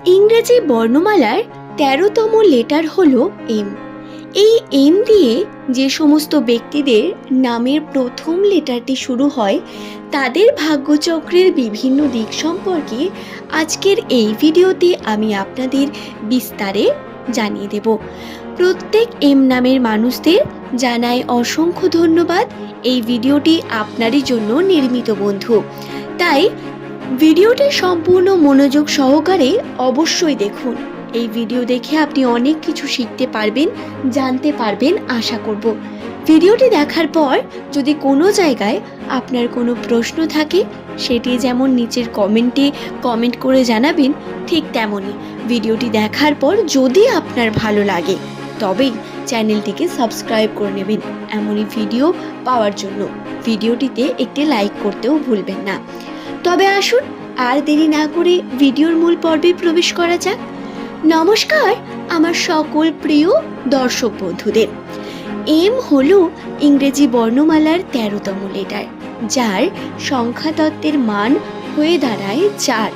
ইংরেজি বর্ণমালার তেরোতম লেটার হল এম। এই এম দিয়ে যে সমস্ত ব্যক্তিদের নামের প্রথম লেটারটি শুরু হয়, তাদের ভাগ্যচক্রের বিভিন্ন দিক সম্পর্কে আজকের এই ভিডিওতে আমি আপনাদের বিস্তারে জানিয়ে দেব। প্রত্যেক এম নামের মানুষদের জানাই অসংখ্য ধন্যবাদ। এই ভিডিওটি আপনারই জন্য নির্মিত বন্ধু। তাই ভিডিওটি সম্পূর্ণ মনোযোগ সহকারে অবশ্যই দেখুন। এই ভিডিও দেখে আপনি অনেক কিছু শিখতে পারবেন, জানতে পারবেন আশা করব। ভিডিওটি দেখার পর যদি কোনো জায়গায় আপনার কোনো প্রশ্ন থাকে, সেটি যেমন নিচের কমেন্টে কমেন্ট করে জানাবেন, ঠিক তেমনই। ভিডিওটি দেখার পর যদি আপনার ভালো লাগে, তবেই চ্যানেলটিকে সাবস্ক্রাইব করে নেবেন এমনই ভিডিও পাওয়ার জন্য। ভিডিওটিতে একটি লাইক করতেও ভুলবেন না। তবে আসুন, আর দেরি না করে ভিডিওর মূল পর্বে প্রবেশ করা যাক। নমস্কার, আমার সকল প্রিয় দর্শক বন্ধুদের। এম হলো ইংরেজি বর্ণমালার তেরোতম লেটার, যার সংখ্যাতত্ত্বের মান হয়ে দাঁড়ায় চার।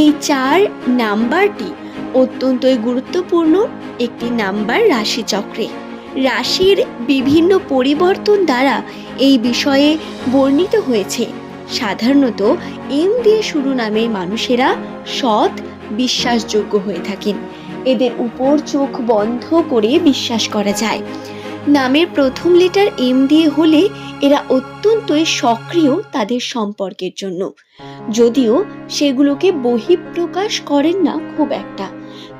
এই চার নাম্বারটি অত্যন্তই গুরুত্বপূর্ণ একটি নাম্বার রাশিচক্রে। রাশির বিভিন্ন পরিবর্তন দ্বারা এই বিষয়ে বর্ণিত হয়েছে। সাধারণত এম দিয়ে শুরু নামের মানুষেরা সৎ, বিশ্বাসযোগ্য হয়ে থাকেন। এদের উপর চোখ বন্ধ করে বিশ্বাস করা যায়। নামের প্রথম লেটার এম দিয়ে হলে এরা অত্যন্তই সক্রিয় তাদের সম্পর্কের জন্য। যদিও সেগুলোকে বহিঃপ্রকাশ করেন না খুব একটা।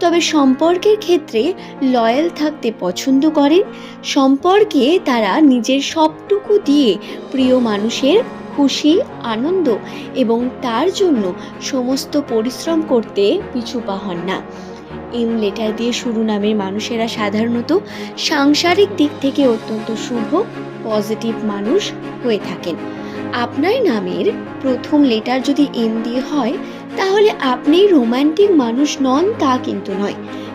তবে সম্পর্কের ক্ষেত্রে লয়াল থাকতে পছন্দ করেন। সম্পর্কে তারা নিজের সবটুকু দিয়ে প্রিয় মানুষের খুশি, আনন্দ এবং তার জন্য সমস্ত পরিশ্রম করতে পিছু পা হন না। এম লেটার দিয়ে শুরু নামের মানুষেরা সাধারণত সাংসারিক দিক থেকে অত্যন্ত শুভ, পজিটিভ মানুষ হয়ে থাকেন। আপনার নামের প্রথম লেটার যদি এম দিয়ে হয়, তাহলে আপনি রোমান্টিক মানুষ নন তা কিন্তু নয়।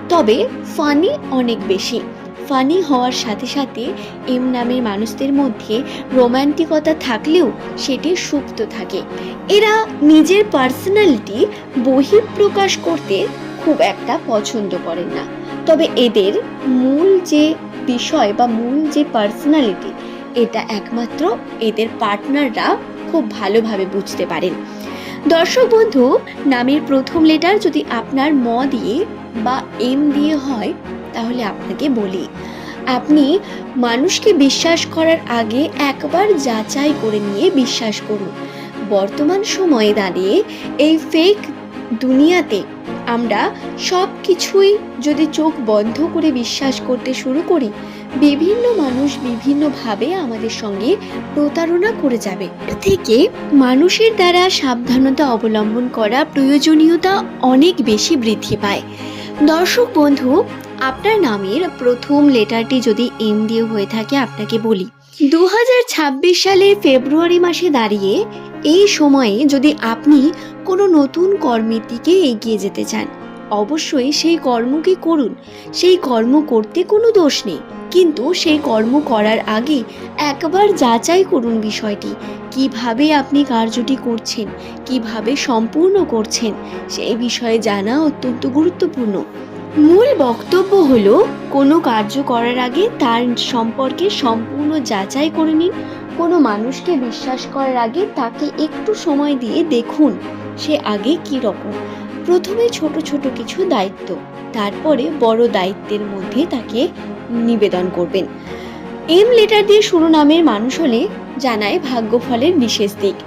তবে ফানি অনেক বেশি। ফানি হওয়ার সাথে সাথে এম নামের মানুষদের মধ্যে রোমান্টিকতা থাকলেও সেটি সুপ্ত থাকে। এরা নিজের পার্সোনালিটি বহিঃপ্রকাশ করতে খুব একটা পছন্দ করেন না। তবে এদের মূল যে বিষয় বা মূল যে পার্সোনালিটি এটা একমাত্র এদের পার্টনাররা খুব ভালোভাবে বুঝতে পারেন। দর্শক বন্ধু, নামের প্রথম লেটার যদি আপনার ম দিয়ে বা এম দিয়ে হয় তাহলে আপনাকে বলি, আপনি মানুষকে বিশ্বাস করার আগে একবার যাচাই করে নিয়ে বিশ্বাস করুন। বর্তমান সময়ে দাঁড়িয়ে এই ফেক দুনিয়াতে আমরা সব কিছুই যদি চোখ বন্ধ করে বিশ্বাস করতে শুরু করি, বিভিন্ন মানুষ বিভিন্নভাবে আমাদের সঙ্গে প্রতারণা করে যাবে। থেকে মানুষের দ্বারা সাবধানতা অবলম্বন করা প্রয়োজনীয়তা অনেক বেশি বৃদ্ধি পায়। দর্শক বন্ধু আপনার নামের প্রথম লেটারটি যদি এম দিয়ে হয়ে থাকে, আপনাকে বলি। দু হাজার ছাব্বিশ সালে ফেব্রুয়ারি মাসে দাঁড়িয়ে এই সময়ে যদি আপনি কোনো নতুন কর্মের দিকে এগিয়ে যেতে চান অবশ্যই সেই কর্মকে করুন। সেই কর্ম করতে কোনো দোষ নেই। কিন্তু সেই কর্ম করার আগে একবার যাচাই করুন বিষয়টি। কীভাবে আপনি কার্যটি করছেন? কীভাবে সম্পূর্ণ করছেন? সেই বিষয়ে জানা অত্যন্ত গুরুত্বপূর্ণ। মূল বক্তব্য হল, কোনো কার্য করার আগে তার সম্পর্কে সম্পূর্ণ যাচাই করে নিন। কোনো মানুষকে বিশ্বাস করার আগে তাকে একটু সময় দিয়ে দেখুন, সে আগে কি রকম। প্রথমে ছোট ছোট কিছু দায়িত্ব, তারপরে বড় দায়িত্বের মধ্যে তাকে নিবেদন করবেন। এম লেটার দিয়ে শুরু নামের মানুষ হলে জানায় ভাগ্যফলের বিশেষ দিক।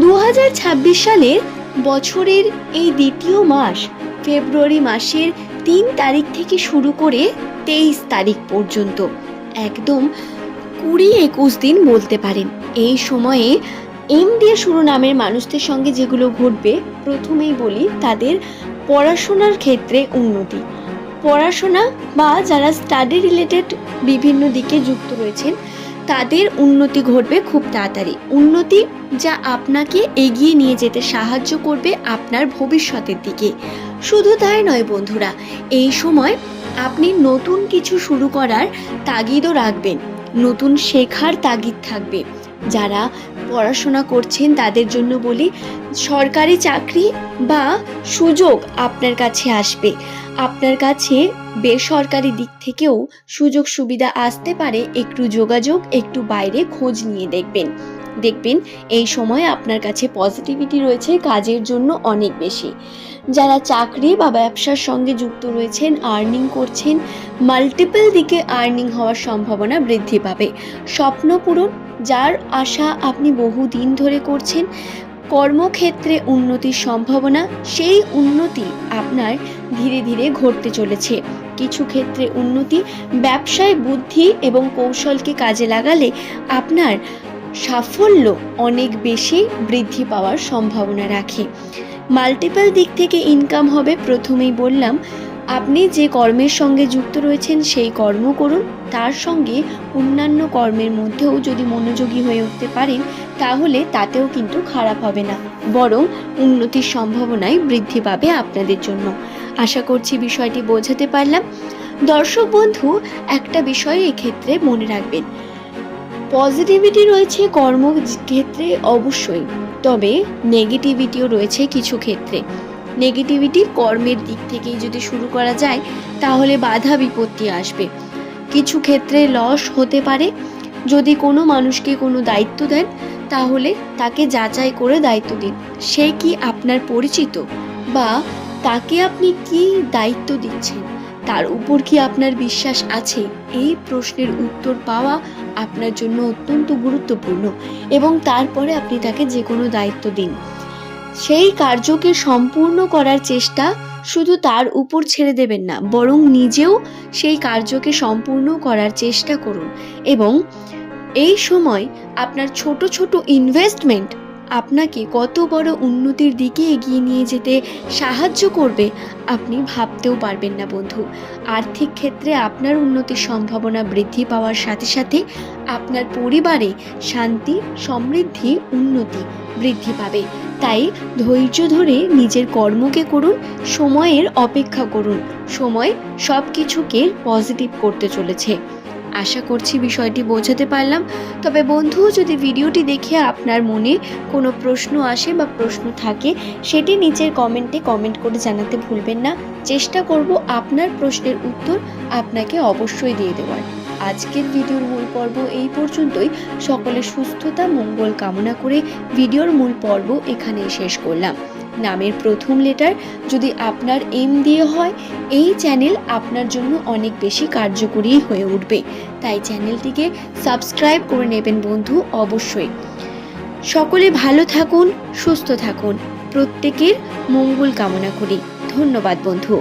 দু হাজার ছাব্বিশ সালের বছরের এই দ্বিতীয় মাস, ফেব্রুয়ারি মাসের তিন তারিখ থেকে শুরু করে তেইশ তারিখ পর্যন্ত। একদম কুড়ি একুশ দিন বলতে পারেন। এই সময়ে এম দিয়ে শুরু নামের মানুষদের সঙ্গে যেগুলো ঘটবে, প্রথমেই বলি তাদের পড়াশোনার ক্ষেত্রে উন্নতি। পড়াশোনা বা যারা স্টাডি রিলেটেড বিভিন্ন দিকে যুক্ত রয়েছেন, তাদের উন্নতি ঘটবে খুব তাড়াতাড়ি। উন্নতি যা আপনাকে এগিয়ে নিয়ে যেতে সাহায্য করবে আপনার ভবিষ্যতের দিকে। শুধু তাই নয় বন্ধুরা, এই সময় আপনি নতুন কিছু শুরু করার তাগিদও রাখবেন, নতুন শেখার তাগিদ থাকবে। যারা পড়াশোনা করছেন, তাদের জন্য বলি সরকারি চাকরি বা সুযোগ আপনার কাছে আসবে। আপনার কাছে বেসরকারি দিক থেকেও সুযোগ সুবিধা আসতে পারে, একটু যোগাযোগ, একটু বাইরে খোঁজ নিয়ে দেখবেন। দেখবেন এই সময় আপনার কাছে পজিটিভিটি রয়েছে, কাজের জন্য অনেক বেশি। যারা চাকরি বা ব্যবসার সঙ্গে যুক্ত রয়েছেন আর্নিং করছেন মাল্টিপল দিকে আর্নিং হওয়ার সম্ভাবনা বৃদ্ধি পাবে। স্বপ্ন পূরণ যার আশা আপনি বহুদিন ধরে করছেন, কর্মক্ষেত্রে উন্নতির সম্ভাবনা, সেই উন্নতি আপনার ধীরে ধীরে ঘটতে চলেছে। কিছু ক্ষেত্রে উন্নতি ব্যবসায় বুদ্ধি এবং কৌশলকে কাজে লাগালে আপনার সাফল্য অনেক বেশি বৃদ্ধি পাওয়ার সম্ভাবনা রাখে। মাল্টিপল দিক থেকে ইনকাম হবে, প্রথমেই বললাম আপনি যে কর্মের সঙ্গে যুক্ত রয়েছেন, সেই কর্ম করুন। তার সঙ্গে অন্যান্য কর্মের মধ্যেও যদি মনোযোগী হয়ে উঠতে পারেন, তাহলে তাতেও কিন্তু খারাপ হবে না। বরং উন্নতির সম্ভাবনায় বৃদ্ধি পাবে আপনাদের জন্য। আশা করছি বিষয়টি বোঝাতে পারলাম। দর্শক বন্ধু, একটা বিষয় এক্ষেত্রে মনে রাখবেন। পজিটিভিটি রয়েছে কর্মক্ষেত্রে অবশ্যই, তবে নেগেটিভিটিও রয়েছে কিছু ক্ষেত্রে। নেগেটিভিটি কর্মের দিক থেকেই যদি শুরু করা যায়, তাহলে বাধা বিপত্তি আসবে। কিছু ক্ষেত্রে লস হতে পারে। যদি কোনো মানুষকে কোনো দায়িত্ব দেন, তাহলে তাকে যাচাই করে দায়িত্ব দিন। সে কি আপনার পরিচিত? বা তাকে আপনি কি দায়িত্ব দিচ্ছেন? তার উপর কি আপনার বিশ্বাস আছে? এই প্রশ্নের উত্তর পাওয়া আপনার জন্য অত্যন্ত গুরুত্বপূর্ণ এবং তারপরে আপনি তাকে যে কোনো দায়িত্ব দিন। সেই কার্যকে সম্পূর্ণ করার চেষ্টা শুধু তার উপর ছেড়ে দেবেন না, বরং নিজেও সেই কার্যকে সম্পূর্ণ করার চেষ্টা করুন এবং এই সময় আপনার ছোট ছোট ইনভেস্টমেন্ট আপনাকে কত বড় উন্নতির দিকে এগিয়ে নিয়ে যেতে সাহায্য করবে, আপনি ভাবতেও পারবেন না বন্ধু। আর্থিক ক্ষেত্রে আপনার উন্নতির সম্ভাবনা বৃদ্ধি পাওয়ার সাথে সাথে আপনার পরিবারে শান্তি, সমৃদ্ধি, উন্নতি বৃদ্ধি পাবে। তাই ধৈর্য ধরে নিজের কর্মকে করুন, সময়ের অপেক্ষা করুন। সময় সব কিছুকে পজিটিভ করতে চলেছে। আশা করছি বিষয়টি বোঝাতে পারলাম। তবে বন্ধু, যদি ভিডিওটি দেখে আপনার মনে কোনো প্রশ্ন আসে বা প্রশ্ন থাকে, সেটি নিচের কমেন্টে কমেন্ট করে জানাতে ভুলবেন না। চেষ্টা করব আপনার প্রশ্নের উত্তর আপনাকে অবশ্যই দিয়ে দেওয়ার। আজকের ভিডিওর মূল পর্ব এই পর্যন্তই। সকলের সুস্থতা, মঙ্গল কামনা করে ভিডিওর মূল পর্ব এখানেই শেষ করলাম। নামের প্রথম লেটার যদি আপনার এম দিয়ে হয়, এই চ্যানেল আপনার জন্য অনেক বেশি কার্যকরী হয়ে উঠবে। তাই চ্যানেলটিকে সাবস্ক্রাইব করে নেবেন বন্ধু অবশ্যই। সকলে ভালো থাকুন, সুস্থ থাকুন। প্রত্যেকের মঙ্গল কামনা করি। ধন্যবাদ বন্ধু।